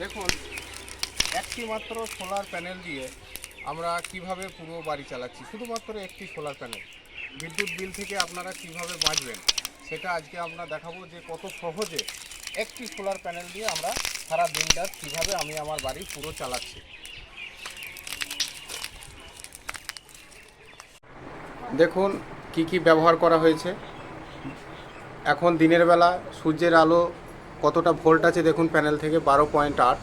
দেখুন একটি মাত্র সোলার প্যানেল দিয়ে আমরা কীভাবে পুরো বাড়ি চালাচ্ছি? শুধুমাত্র একটি সোলার প্যানেল বিদ্যুৎ বিল থেকে আপনারা কীভাবে বাঁচবেন, সেটা আজকে আমরা দেখাবো যে কত সহজে একটি সোলার প্যানেল দিয়ে আমরা সারা দিনটা কীভাবে আমি আমার বাড়ি পুরো চালাচ্ছি। দেখুন, কি কি ব্যবহার করা হয়েছে। এখন দিনের বেলা সূর্যের আলো কতটা ভোল্ট আছে দেখুন প্যানেল থেকে? বারো পয়েন্ট আট।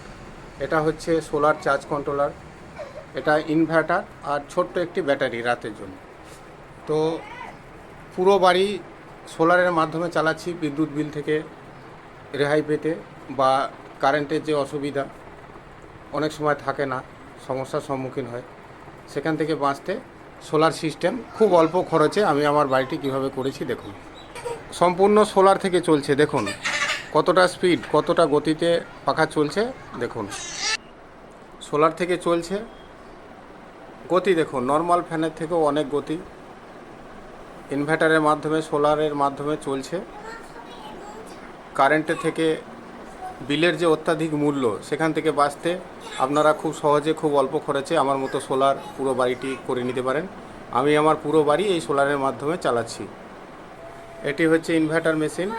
এটা হচ্ছে সোলার চার্জ কন্ট্রোলার। এটা ইনভার্টার আর ছোট্ট একটি ব্যাটারি রাতের জন্য। তো পুরো বাড়ি সোলারের মাধ্যমে চালাচ্ছি বিদ্যুৎ বিল থেকে রেহাই পেতে বা কারেন্টের যে অসুবিধা, অনেক সময় থাকে না, সমস্যার সম্মুখীন হয়। সেখান থেকে বাঁচতে সোলার সিস্টেম খুব অল্প খরচে আমি আমার বাড়িটি কীভাবে করেছি দেখুন। সম্পূর্ণ সোলার থেকে চলছে, দেখুন। কতটা স্পিড কতটা গতিতে পাখা চলছে, দেখুন। সোলার থেকে চলছে। গতি দেখুন নর্মাল ফ্যানের থেকেও অনেক গতি। ইনভার্টারের মাধ্যমে সোলারের মাধ্যমে চলছে। কারেন্টের থেকে বিলের যে অত্যাধিক মূল্য, সেখান থেকে বাঁচতে আপনারা খুব সহজে, খুব অল্প খরচে আমার মতো সোলার পুরো বাড়িটি করে নিতে পারেন। আমি আমার পুরো বাড়ি এই সোলারের মাধ্যমে চালাচ্ছি। এটি হচ্ছে ইনভার্টার মেশিন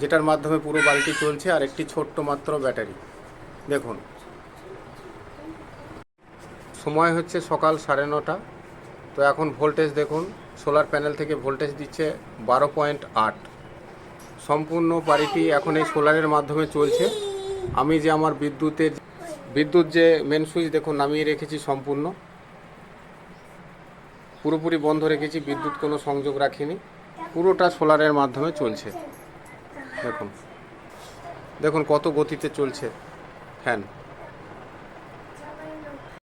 যেটার মাধ্যমে পুরো বাড়িটি চলছে আর একটি ছোট্ট মাত্র ব্যাটারি। দেখুন। সময় হচ্ছে সকাল সাড়ে নটা। তো এখন ভোল্টেজ দেখুন, সোলার প্যানেল থেকে ভোল্টেজ দিচ্ছে বারো পয়েন্ট আট। সম্পূর্ণ বাড়িটি এখন এই সোলারের মাধ্যমে চলছে। আমি যে আমার বিদ্যুতের বিদ্যুৎ যে মেন সুইচ দেখুন, নামিয়ে রেখেছি সম্পূর্ণ। পুরোপুরি বন্ধ রেখেছি, বিদ্যুৎ কোনো সংযোগ রাখিনি। পুরোটা সোলারের মাধ্যমে চলছে। দেখুন। দেখুন কত গতিতে চলছে ফ্যান।